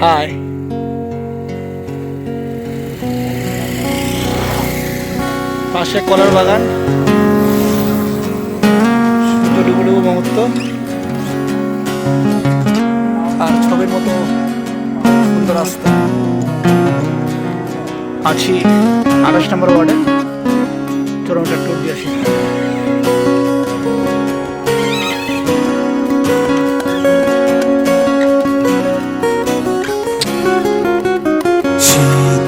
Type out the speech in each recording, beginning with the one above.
High পাশে কলার বাগান। ডুবুডুবু মুহূর্ত আর ছবির মতো সুন্দর রাস্তা। আছি আঠাশ নম্বর ওয়ার্ডে। চলো আমরা ট্যুর দিয়ে আসি।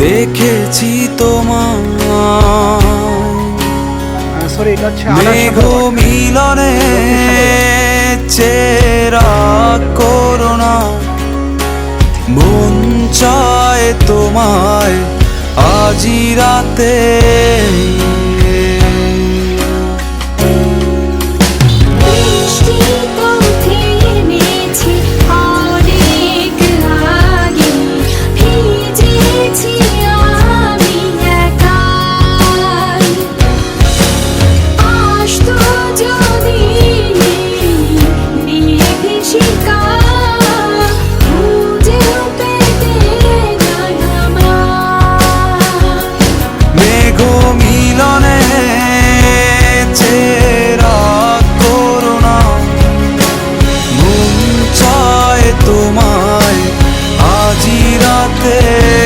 দেখেছি তোমার সরি এটা হচ্ছে মেঘ মিলনে চেরা করোনা। মন চায় তোমায়। আজি রাতে te